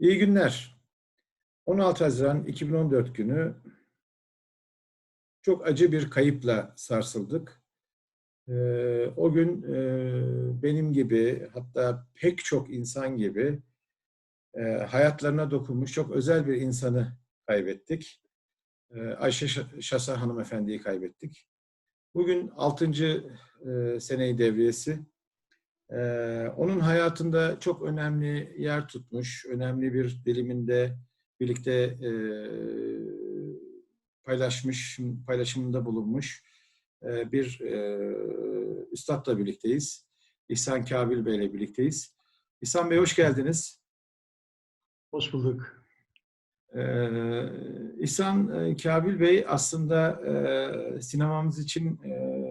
İyi günler. 16 Haziran 2014 günü çok acı bir kayıpla sarsıldık. Ee, o gün e, benim gibi hatta pek çok insan gibi e, hayatlarına dokunmuş çok özel bir insanı kaybettik. E, Ayşe Şasa hanımefendiyi kaybettik. Bugün 6. E, seneyi devriyesi. E, onun hayatında çok önemli yer tutmuş, önemli bir diliminde birlikte e, paylaşmış, paylaşımında bulunmuş e, bir e, üstadla birlikteyiz. İhsan Kabil Bey ile birlikteyiz. İhsan Bey hoş geldiniz. Hoş bulduk. Ee, İhsan Kabil Bey aslında e, sinemamız için e,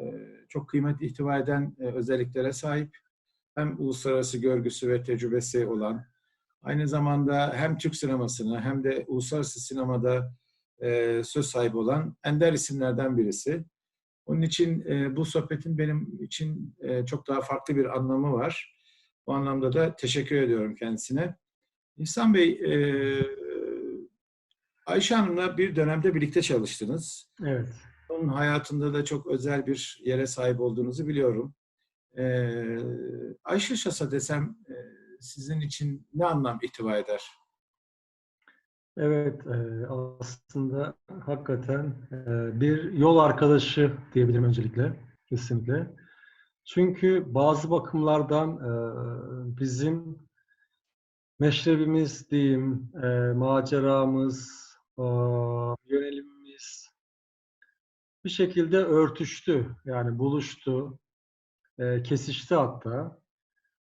çok kıymet ihtiva eden e, özelliklere sahip. Hem uluslararası görgüsü ve tecrübesi olan, aynı zamanda hem Türk sinemasını hem de uluslararası sinemada e, söz sahibi olan ender isimlerden birisi. Onun için e, bu sohbetin benim için e, çok daha farklı bir anlamı var. Bu anlamda da teşekkür ediyorum kendisine. İhsan Bey, e, Ayşe Hanım'la bir dönemde birlikte çalıştınız. Evet. Onun hayatında da çok özel bir yere sahip olduğunuzu biliyorum. E, Ayşe Şasa desem e, sizin için ne anlam ihtiva eder? Evet, aslında hakikaten bir yol arkadaşı diyebilirim öncelikle, kesinlikle. Çünkü bazı bakımlardan bizim meşrebimiz diyeyim, maceramız, yönelimimiz bir şekilde örtüştü, yani buluştu, e, kesişti hatta.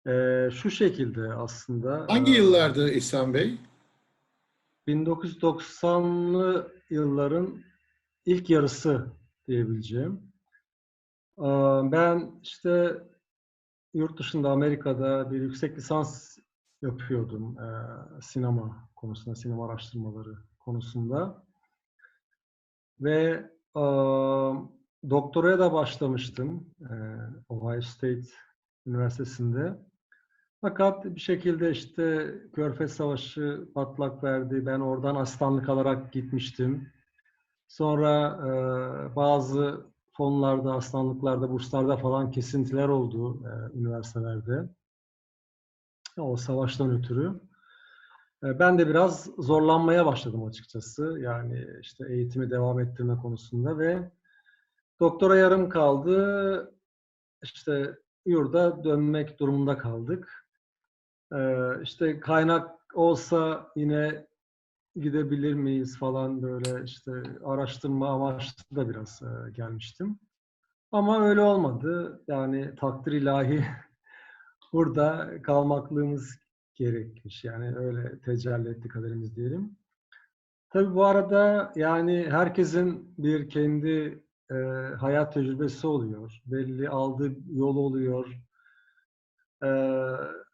E, şu şekilde aslında. Hangi yıllardı İhsan Bey? 1990'lı yılların ilk yarısı diyebileceğim. Ben işte yurt dışında Amerika'da bir yüksek lisans yapıyordum sinema konusunda, sinema araştırmaları konusunda. Ve doktoraya da başlamıştım e, Ohio State Üniversitesi'nde. Fakat bir şekilde işte Körfez Savaşı patlak verdi. Ben oradan asistanlık alarak gitmiştim. Sonra e, bazı fonlarda, asistanlıklarda, burslarda falan kesintiler oldu e, üniversitelerde. O savaştan ötürü. E, ben de biraz zorlanmaya başladım açıkçası. Yani işte eğitimi devam ettirme konusunda ve doktora yarım kaldı. İşte yurda dönmek durumunda kaldık. Ee, işte kaynak olsa yine gidebilir miyiz falan böyle işte araştırma amaçlı da biraz e, gelmiştim. Ama öyle olmadı. Yani takdir ilahi burada kalmaklığımız gerekmiş. Yani öyle tecelli etti kaderimiz diyelim. Tabii bu arada yani herkesin bir kendi e, hayat tecrübesi oluyor. Belli aldığı yol oluyor. E,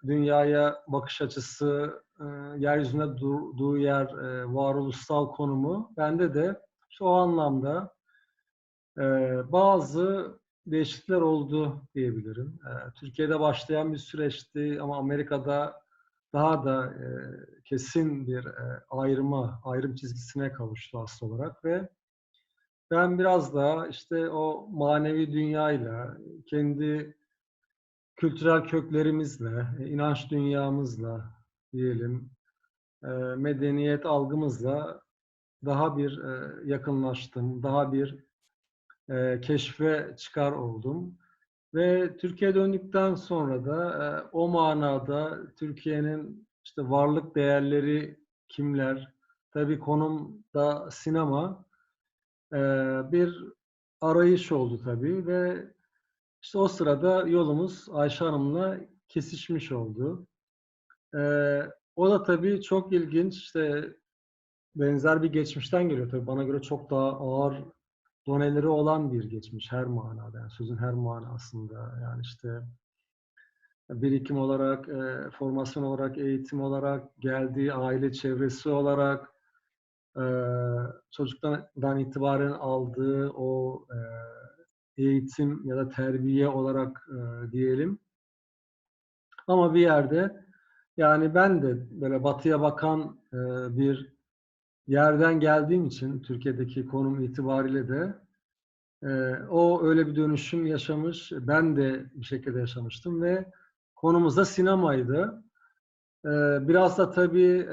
dünyaya bakış açısı, e, yeryüzünde durduğu yer, e, varoluşsal konumu. Bende de şu anlamda e, bazı değişiklikler oldu diyebilirim. E, Türkiye'de başlayan bir süreçti ama Amerika'da daha da e, kesin bir e, ayrıma, ayrım çizgisine kavuştu asıl olarak ve ben biraz daha işte o manevi dünyayla, kendi kültürel köklerimizle, inanç dünyamızla diyelim, e, medeniyet algımızla daha bir e, yakınlaştım, daha bir e, keşfe çıkar oldum. Ve Türkiye'ye döndükten sonra da o manada Türkiye'nin işte varlık değerleri kimler, tabii konumda sinema bir arayış oldu tabii ve işte o sırada yolumuz Ayşe Hanım'la kesişmiş oldu. O da tabii çok ilginç. İşte benzer bir geçmişten geliyor tabii. Bana göre çok daha ağır doneleri olan bir geçmiş her manada. Yani sözün her manasında. Yani işte birikim olarak, formasyon olarak, eğitim olarak, geldiği aile çevresi olarak, e, çocuktan itibaren aldığı o eğitim ya da terbiye olarak diyelim. Ama bir yerde Yani ben de böyle batıya bakan bir yerden geldiğim için Türkiye'deki konum itibariyle de o öyle bir dönüşüm yaşamış. Ben de bir şekilde yaşamıştım ve konumuz da sinemaydı. Biraz da tabii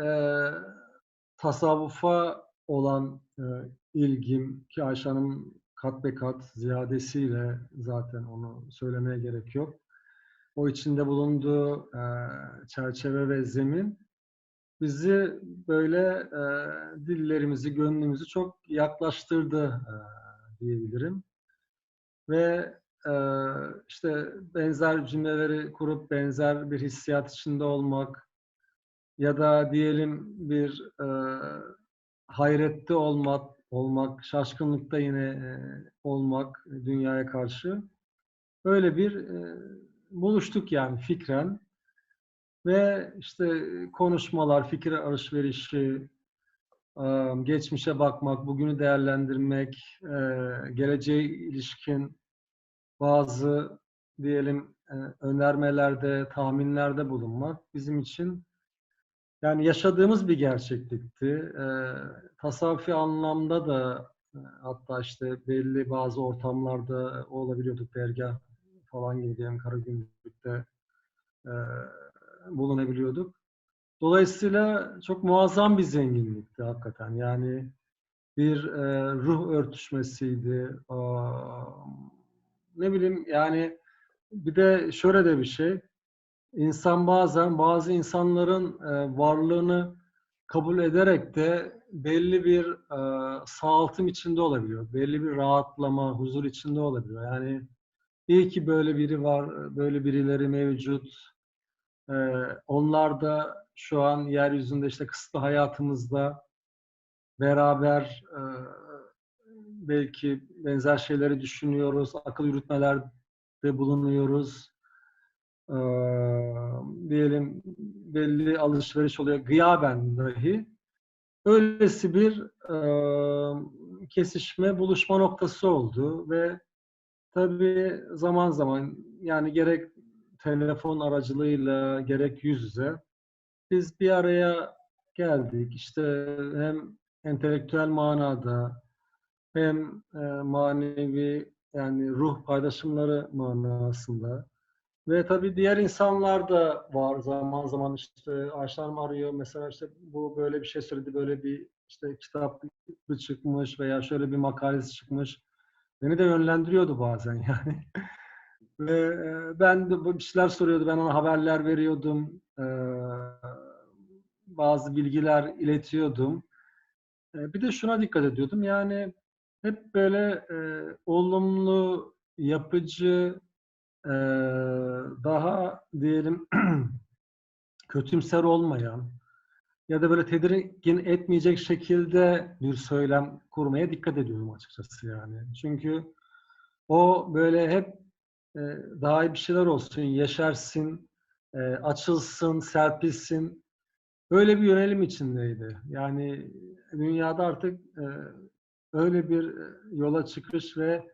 tasavvufa olan e, ilgim ki Ayşe kat be kat ziyadesiyle zaten onu söylemeye gerek yok. O içinde bulunduğu e, çerçeve ve zemin bizi böyle e, dillerimizi, gönlümüzü çok yaklaştırdı e, diyebilirim. Ve e, işte benzer cümleleri kurup benzer bir hissiyat içinde olmak ya da diyelim bir e, hayrette olmak, olmak, şaşkınlıkta yine e, olmak dünyaya karşı öyle bir e, buluştuk yani fikren. Ve işte konuşmalar, fikir alışverişi, e, geçmişe bakmak, bugünü değerlendirmek, e, geleceğe ilişkin bazı diyelim e, önermelerde, tahminlerde bulunmak bizim için yani yaşadığımız bir gerçeklikti. E, tasavvufi anlamda da e, hatta işte belli bazı ortamlarda olabiliyorduk dergah falan gibi diyelim Karagümrük'te e, bulunabiliyorduk. Dolayısıyla çok muazzam bir zenginlikti hakikaten. Yani bir e, ruh örtüşmesiydi. Aa, ne bileyim yani bir de şöyle de bir şey. İnsan bazen bazı insanların e, varlığını kabul ederek de belli bir e, sağaltım içinde olabiliyor. Belli bir rahatlama, huzur içinde olabiliyor. Yani iyi ki böyle biri var, böyle birileri mevcut. E, onlar da şu an yeryüzünde işte kısıtlı hayatımızda beraber belki benzer şeyleri düşünüyoruz, akıl yürütmelerde bulunuyoruz. Ee, diyelim belli alışveriş oluyor gıyaben dahi. Öylesi bir e, kesişme, buluşma noktası oldu ve tabii zaman zaman yani gerek telefon aracılığıyla gerek yüz yüze biz bir araya geldik. İşte hem entelektüel manada hem e, manevi yani ruh paylaşımları manasında ve tabii diğer insanlar da var zaman zaman işte Ayşe Hanım arıyor mesela işte bu böyle bir şey söyledi böyle bir işte kitap çıkmış veya şöyle bir makalesi çıkmış. Beni de yönlendiriyordu bazen yani. Ve e, ben de bir şeyler soruyordu. Ben ona haberler veriyordum. E, bazı bilgiler iletiyordum. E, bir de şuna dikkat ediyordum. Yani hep böyle olumlu, yapıcı, daha diyelim kötümser olmayan ya da böyle tedirgin etmeyecek şekilde bir söylem kurmaya dikkat ediyorum açıkçası yani. Çünkü o böyle hep e, daha iyi bir şeyler olsun, yaşarsın, e, açılsın, serpilsin. Öyle bir yönelim içindeydi. Yani dünyada artık e, öyle bir yola çıkış ve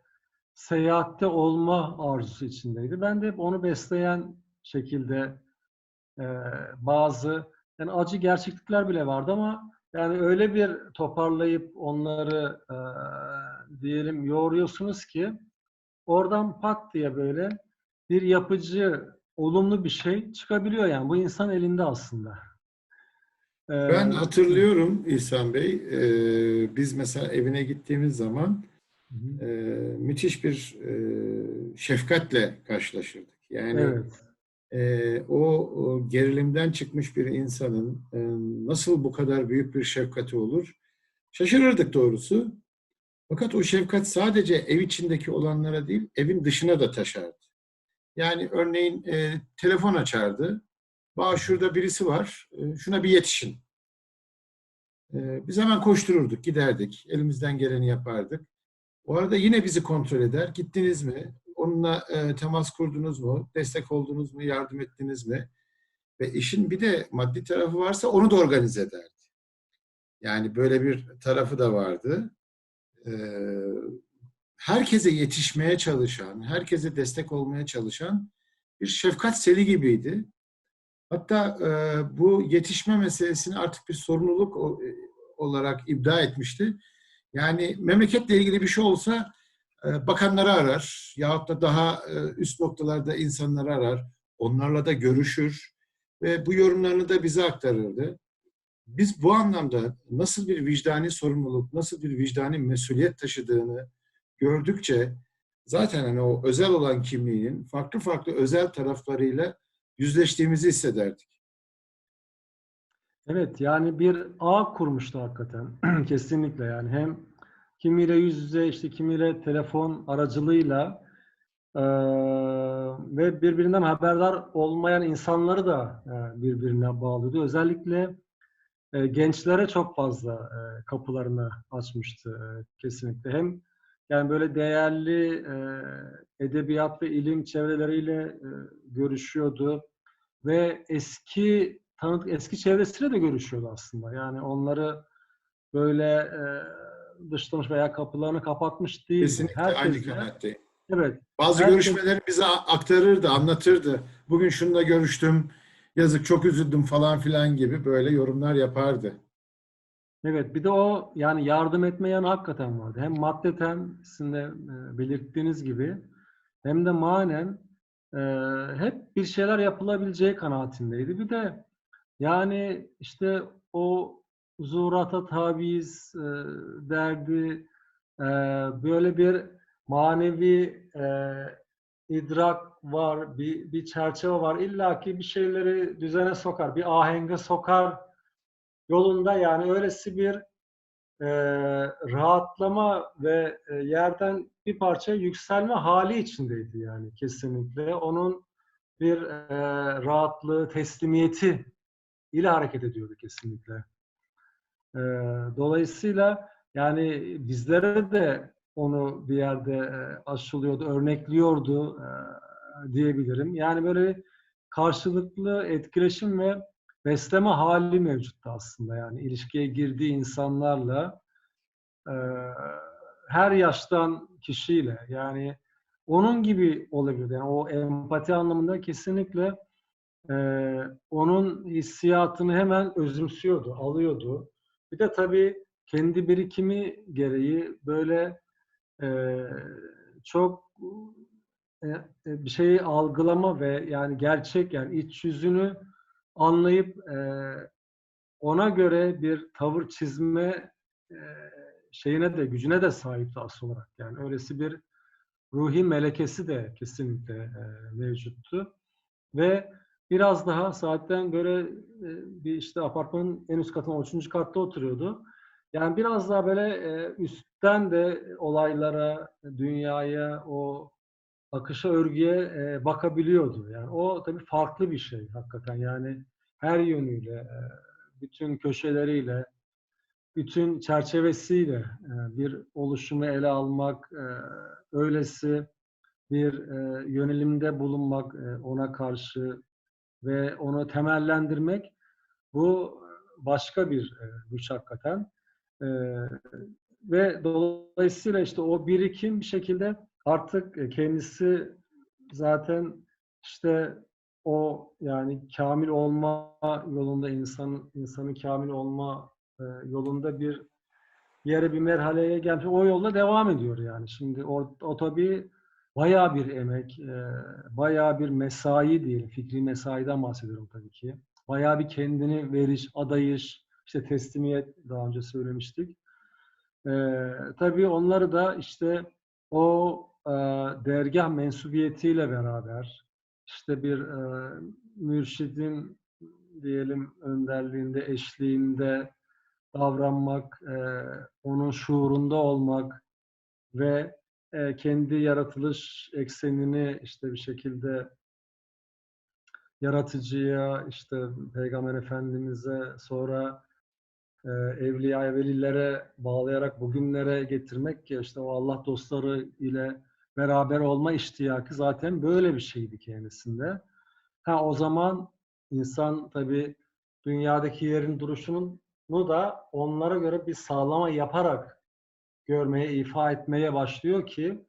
seyahatte olma arzusu içindeydi. Ben de onu besleyen şekilde e, bazı yani acı gerçeklikler bile vardı ama yani öyle bir toparlayıp onları e, diyelim yoğuruyorsunuz ki oradan pat diye böyle bir yapıcı, olumlu bir şey çıkabiliyor yani. Bu insan elinde aslında. E, Ben hatırlıyorum İhsan Bey, e, biz mesela evine gittiğimiz zaman e, müthiş bir e, şefkatle karşılaşırdık. Yani Evet. e, o, o gerilimden çıkmış bir insanın e, nasıl bu kadar büyük bir şefkati olur? Şaşırırdık doğrusu. Fakat o şefkat sadece ev içindeki olanlara değil, evin dışına da taşardı. Yani örneğin e, telefon açardı. Bağ şurada birisi var, e, şuna bir yetişin. E, biz hemen koştururduk, giderdik. Elimizden geleni yapardık. O arada yine bizi kontrol eder. Gittiniz mi? Onunla e, temas kurdunuz mu? Destek oldunuz mu? Yardım ettiniz mi? Ve işin bir de maddi tarafı varsa onu da organize ederdi. Yani böyle bir tarafı da vardı. E, herkese yetişmeye çalışan, herkese destek olmaya çalışan bir şefkat seli gibiydi. Hatta e, bu yetişme meselesini artık bir sorumluluk e, olarak ibda etmişti. Yani memleketle ilgili bir şey olsa e, bakanları arar yahut da daha e, üst noktalarda insanları arar. Onlarla da görüşür ve bu yorumlarını da bize aktarırdı. Biz bu anlamda nasıl bir vicdani sorumluluk, nasıl bir vicdani mesuliyet taşıdığını gördükçe zaten hani o özel olan kimliğinin farklı farklı özel taraflarıyla yüzleştiğimizi hissederdik. Evet yani bir ağ kurmuştu hakikaten. Kesinlikle yani hem kimiyle yüz yüze işte kimiyle telefon aracılığıyla eee, ve birbirinden haberdar olmayan insanları da e, birbirine bağlıyordu. Özellikle e, gençlere çok fazla e, kapılarını açmıştı e, kesinlikle. Hem yani böyle değerli e, edebiyat ve ilim çevreleriyle e, görüşüyordu ve eski tanıdık eski çevresiyle de görüşüyordu aslında. Yani onları böyle e, dışlamış veya kapılarını kapatmış değil. Kesinlikle aynı Herkesle- kanaatteyim. Evet. Bazı Herkes- görüşmeleri bize aktarırdı, anlatırdı. Bugün şununla görüştüm, yazık çok üzüldüm falan filan gibi böyle yorumlar yapardı. Evet, bir de o yani yardım etme yanı hakikaten vardı. Hem maddeten sizin de e, belirttiğiniz gibi hem de manen e, hep bir şeyler yapılabileceği kanaatindeydi. Bir de yani işte o zuhurata tabiiz e, derdi e, böyle bir manevi e, idrak var, bir, bir çerçeve var. İlla ki bir şeyleri düzene sokar, bir ahenge sokar yolunda yani öylesi bir e, rahatlama ve e, yerden bir parça yükselme hali içindeydi yani kesinlikle. Onun bir e, rahatlığı, teslimiyeti ile hareket ediyordu kesinlikle. E, dolayısıyla yani bizlere de onu bir yerde e, aşılıyordu, örnekliyordu e, diyebilirim. Yani böyle karşılıklı etkileşim ve besleme hali mevcuttu aslında yani ilişkiye girdiği insanlarla e, her yaştan kişiyle yani onun gibi olabilir yani o empati anlamında kesinlikle e, onun hissiyatını hemen özümsüyordu, alıyordu. Bir de tabii kendi birikimi gereği böyle e, çok e, e, bir şeyi algılama ve yani gerçek yani iç yüzünü anlayıp e, ona göre bir tavır çizme e, şeyine de gücüne de sahipti asıl olarak. Yani öylesi bir ruhi melekesi de kesinlikle e, mevcuttu. Ve biraz daha saatten göre e, bir işte apartmanın en üst katına, 3. katta oturuyordu. Yani biraz daha böyle e, üstten de olaylara, dünyaya, o akışa, örgüye e, bakabiliyordu. Yani o tabii farklı bir şey hakikaten. Yani her yönüyle, bütün köşeleriyle, bütün çerçevesiyle bir oluşumu ele almak, öylesi bir yönelimde bulunmak ona karşı ve onu temellendirmek bu başka bir e, güç hakikaten. E, ve dolayısıyla işte o birikim bir şekilde artık e, kendisi zaten işte o yani kamil olma yolunda insan insanın kamil olma yolunda bir yere bir merhaleye gelmiş. O yolda devam ediyor yani. Şimdi o, o tabii bayağı bir emek, e, bayağı bir mesai diyelim. Fikri mesaiden bahsediyorum tabii ki. Bayağı bir kendini veriş, adayış, işte teslimiyet daha önce söylemiştik. E, tabii onları da işte o e, dergah mensubiyetiyle beraber işte bir e, mürşidin diyelim önderliğinde, eşliğinde davranmak, e, onun şuurunda olmak ve e, kendi yaratılış eksenini işte bir şekilde yaratıcıya, işte Peygamber Efendimiz'e sonra e, evliya velilere bağlayarak bugünlere getirmek ki işte o Allah dostları ile beraber olma iştiyakı zaten böyle bir şeydi kendisinde. Ha o zaman insan tabii dünyadaki yerin duruşunun bu da onlara göre bir sağlama yaparak görmeye, ifa etmeye başlıyor ki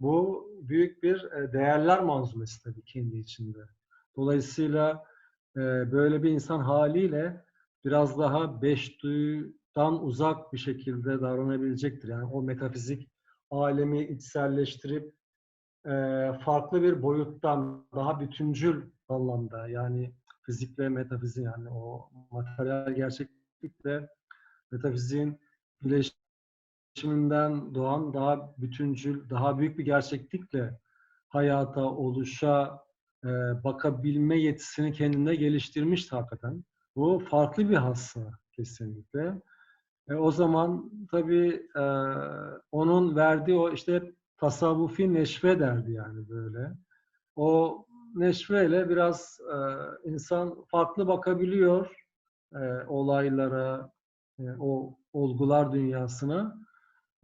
bu büyük bir e, değerler manzumesi tabii kendi içinde. Dolayısıyla e, böyle bir insan haliyle biraz daha beş duyudan uzak bir şekilde davranabilecektir. Yani o metafizik alemi içselleştirip e, farklı bir boyuttan daha bütüncül anlamda yani fizik ve metafizik yani o materyal gerçeklikle metafiziğin birleşiminden doğan daha bütüncül, daha büyük bir gerçeklikle hayata, oluşa e, bakabilme yetisini kendinde geliştirmişti hakikaten. Bu farklı bir hassa kesinlikle. E, o zaman tabii e, onun verdiği o işte tasavvufi neşve derdi yani böyle. O neşveyle biraz e, insan farklı bakabiliyor e, olaylara, e, o olgular dünyasına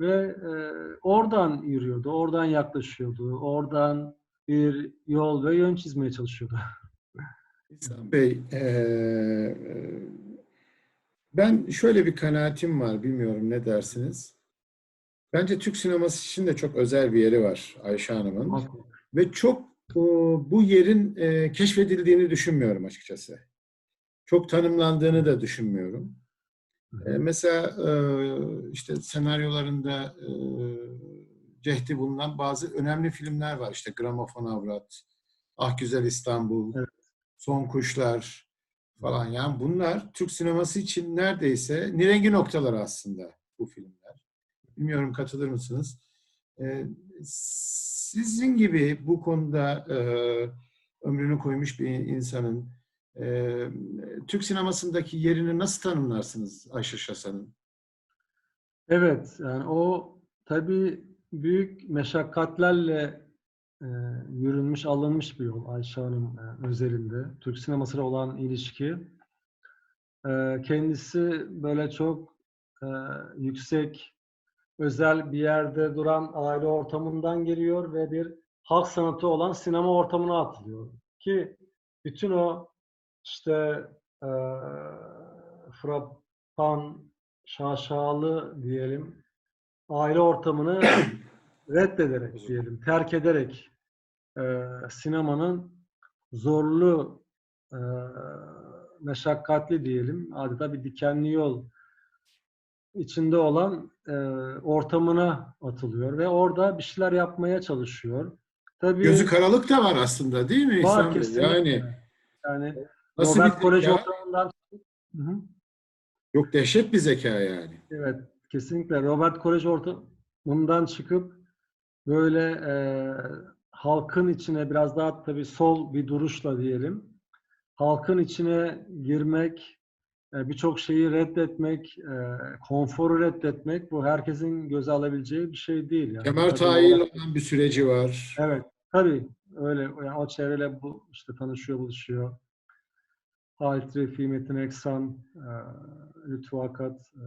ve e, oradan yürüyordu, oradan yaklaşıyordu, oradan bir yol ve yön çizmeye çalışıyordu. İhsan Bey, eee, ben şöyle bir kanaatim var, bilmiyorum ne dersiniz? Bence Türk sineması için de çok özel bir yeri var Ayşe Hanım'ın. Ve çok e, bu yerin e, keşfedildiğini düşünmüyorum açıkçası. Çok tanımlandığını da düşünmüyorum. E, mesela e, işte senaryolarında e, cehdi bulunan bazı önemli filmler var. İşte Gramofon Avrat, Ah Güzel İstanbul, Evet. Son Kuşlar falan. Yani bunlar Türk sineması için neredeyse nirengi noktalar aslında bu filmler. Bilmiyorum katılır mısınız? E, sizin gibi bu konuda e, ömrünü koymuş bir insanın e, Türk sinemasındaki yerini nasıl tanımlarsınız Ayşe Şasan'ın? Evet, yani o tabii büyük meşakkatlerle e, yürünmüş, alınmış bir yol Ayşe Hanım e, özelinde. Türk sinemasıyla olan ilişki. E, kendisi böyle çok e, yüksek, özel bir yerde duran aile ortamından geliyor ve bir halk sanatı olan sinema ortamına atılıyor. Ki bütün o işte e, frappan, şaşalı diyelim aile ortamını reddederek diyelim, terk ederek e, sinemanın zorlu, e, meşakkatli diyelim, adeta bir dikenli yol içinde olan e, ortamına atılıyor ve orada bir şeyler yapmaya çalışıyor. Tabii Gözü karalık da var aslında değil mi var İhsan kesinlikle. Yani Yani nasıl Robert bir Kolej ortamından Hı hı. Yok dehşet bir zeka yani. Evet, kesinlikle. Robert Kolej ortamından çıkıp böyle e, halkın içine biraz daha tabii sol bir duruşla diyelim, halkın içine girmek, e, birçok şeyi reddetmek, e, konforu reddetmek bu herkesin göze alabileceği bir şey değil. Yani. Kemal Tahir olan bir süreci var. Evet, tabii öyle. Yani o çevreyle bu işte tanışıyor, buluşuyor. Halit Refi, Metin Eksan, e, Lütfü Akat e,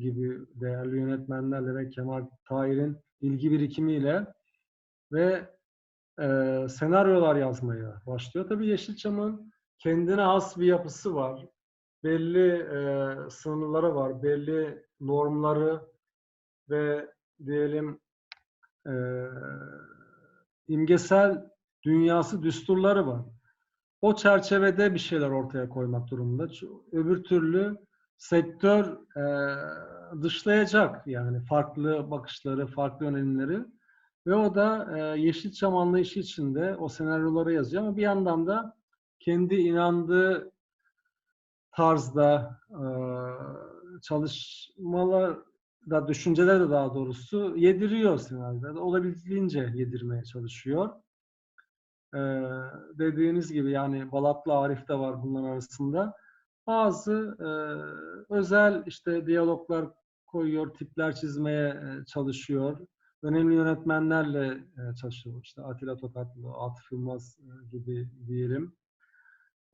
gibi değerli yönetmenlerle ve Kemal Tahir'in ilgi birikimiyle ve e, senaryolar yazmaya başlıyor. Tabii Yeşilçam'ın kendine has bir yapısı var. Belli sınırları var, belli normları ve diyelim imgesel dünyası, düsturları var. O çerçevede bir şeyler ortaya koymak durumunda. Öbür türlü sektör e, dışlayacak yani farklı bakışları, farklı yönelimleri ve o da e, Yeşilçam anlayışı içinde o senaryoları yazıyor ama bir yandan da kendi inandığı tarzda e, çalışmalar da düşünceler de daha doğrusu yediriyor senaryoda. Olabildiğince yedirmeye çalışıyor. Ee, dediğiniz gibi yani Balatlı Arif de var bunların arasında. Bazı e, özel işte diyaloglar koyuyor, tipler çizmeye e, çalışıyor. Önemli yönetmenlerle e, çalışıyor. İşte Atilla Tokatlı, Atıf Yılmaz e, gibi diyelim.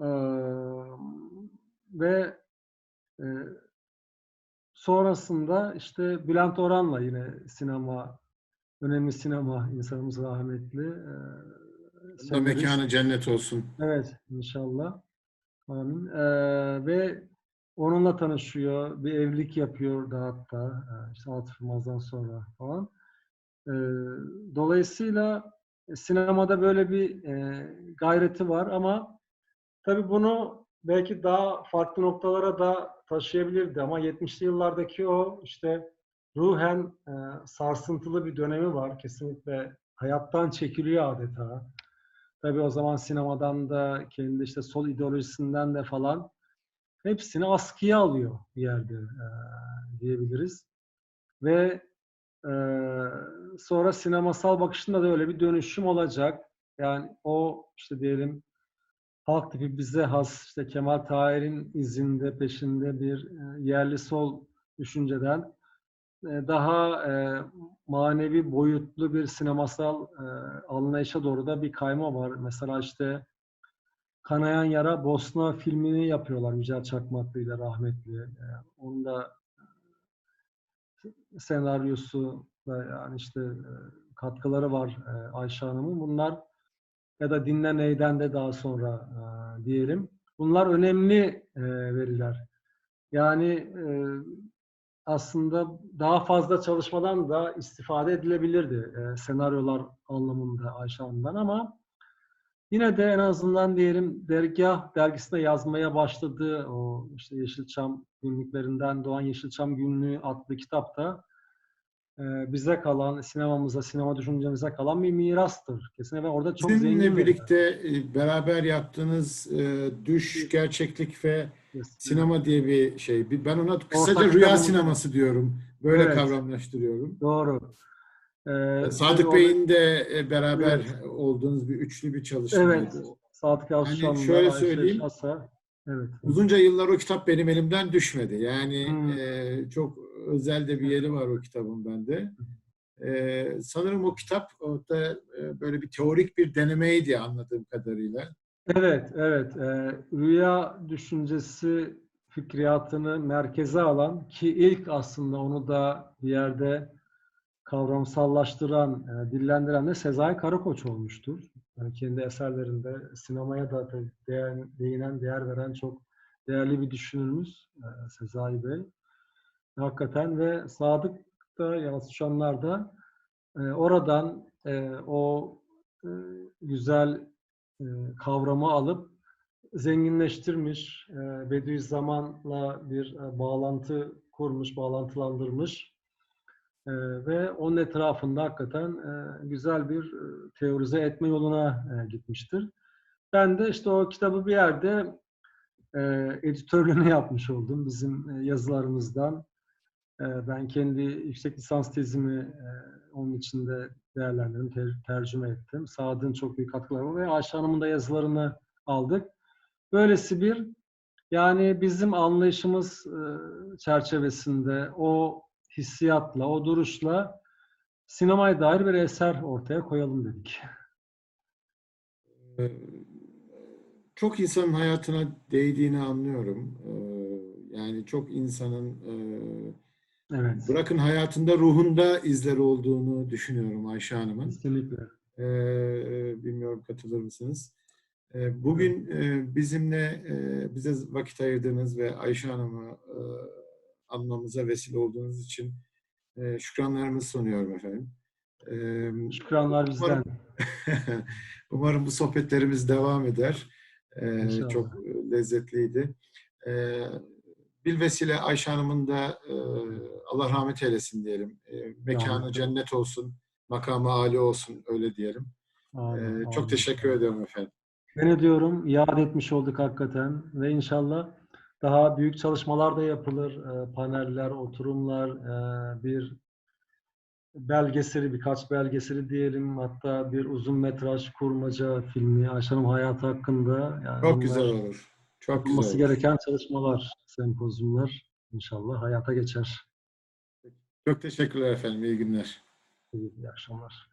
Ee, ve e, sonrasında işte Bülent Orhan'la yine sinema, önemli sinema insanımız rahmetli. e, Senarist. mekanı cennet olsun. Evet, inşallah. Amin. Ee, ve onunla tanışıyor, bir evlilik yapıyor da hatta, e, işte Atıf Yılmaz'dan sonra falan. Ee, dolayısıyla sinemada böyle bir e, gayreti var ama tabii bunu belki daha farklı noktalara da taşıyabilirdi ama 70'li yıllardaki o işte ruhen e, sarsıntılı bir dönemi var. Kesinlikle hayattan çekiliyor adeta. Tabii o zaman sinemadan da kendi işte sol ideolojisinden de falan hepsini askıya alıyor bir yerde e, diyebiliriz. Ve e, sonra sinemasal bakışında da öyle bir dönüşüm olacak. Yani o işte diyelim halk tipi bize has işte Kemal Tahir'in izinde peşinde bir yerli sol düşünceden daha e, manevi boyutlu bir sinemasal e, anlayışa doğru da bir kayma var. Mesela işte Kanayan Yara Bosna filmini yapıyorlar Yücel Çakmaklı ile rahmetli. E, onun da senaryosu ve yani işte e, katkıları var e, Ayşe Hanım'ın. Bunlar ya da Dinle Ney'den de daha sonra e, diyelim. Bunlar önemli e, veriler. Yani e, aslında daha fazla çalışmadan da istifade edilebilirdi e, senaryolar anlamında Ayşe Hanım'dan ama yine de en azından diyelim dergah dergisinde yazmaya başladığı o işte Yeşilçam günlüklerinden Doğan Yeşilçam Günlüğü adlı kitapta e, bize kalan, sinemamıza, sinema düşüncemize kalan bir mirastır. Kesinlikle orada çok zengin Sizinle birlikte e, beraber yaptığınız e, düş, gerçeklik ve. Sinema diye bir şey. Ben ona kısaca Ortak rüya sineması diyorum. Böyle Evet. kavramlaştırıyorum. Doğru. Ee, Sadık tabii Bey'in de e, beraber Evet. olduğunuz bir üçlü bir orada- çalışmaydı. Evet. Sadık Yalçın'la şöyle Ayşe söyleyeyim. Şasa. Evet. Uzunca yıllar o kitap benim elimden düşmedi. Yani Hmm. e, çok özel de bir yeri var o kitabın bende. E, sanırım o kitap o da e, böyle bir teorik bir denemeydi anladığım kadarıyla. Evet, evet. Ee, rüya düşüncesi fikriyatını merkeze alan ki ilk aslında onu da bir yerde kavramsallaştıran, e, dillendiren de Sezai Karakoç olmuştur. Yani kendi eserlerinde sinemaya da değer, değinen, değer veren çok değerli bir düşünürümüz e, Sezai Bey. Hakikaten ve Sadık da yansıtanlar da e, oradan e, o e, güzel e, kavramı alıp zenginleştirmiş, e, Bediüzzaman'la bir e, bağlantı kurmuş, bağlantılandırmış E, ve onun etrafında hakikaten e, güzel bir e, teorize etme yoluna e, gitmiştir. Ben de işte o kitabı bir yerde e, editörlüğünü yapmış oldum bizim e, yazılarımızdan. E, ben kendi yüksek lisans tezimi e, onun içinde değerlendirdim, ter- tercüme ettim. Sadık'ın çok büyük katkıları var ve Ayşe Hanım'ın da yazılarını aldık. Böylesi bir yani bizim anlayışımız e, çerçevesinde o hissiyatla, o duruşla sinemaya dair bir eser ortaya koyalım dedik. E, çok insanın hayatına değdiğini anlıyorum. E, yani çok insanın e, Evet. bırakın hayatında ruhunda izleri olduğunu düşünüyorum Ayşe Hanım'ın. Kesinlikle. Ee, bilmiyorum katılır mısınız? Ee, bugün e, bizimle e, bize vakit ayırdığınız ve Ayşe Hanım'ı e, anmamıza vesile olduğunuz için e, şükranlarımı sunuyorum efendim. Ee, Şükranlar bizden. Umarım bu sohbetlerimiz devam eder. İnşallah. çok lezzetliydi. Ee, bilvesile Ayşe Hanım'ın da e, Allah rahmet eylesin diyelim. E, mekanı Rahmet. cennet olsun, makamı âli olsun öyle diyelim. Amin, Ee, çok amin. teşekkür ediyorum efendim. Ben ediyorum. Yad etmiş olduk hakikaten. Ve inşallah daha büyük çalışmalar da yapılır. Ee, paneller, oturumlar, e, bir belgeseli, birkaç belgeseli diyelim. Hatta bir uzun metraj kurmaca filmi Ayşe Hanım hayatı hakkında. Yani Çok bunlar güzel olur. Çok güzel olur. gereken çalışmalar, sempozyumlar inşallah hayata geçer. Çok teşekkürler efendim. İyi günler. İyi akşamlar.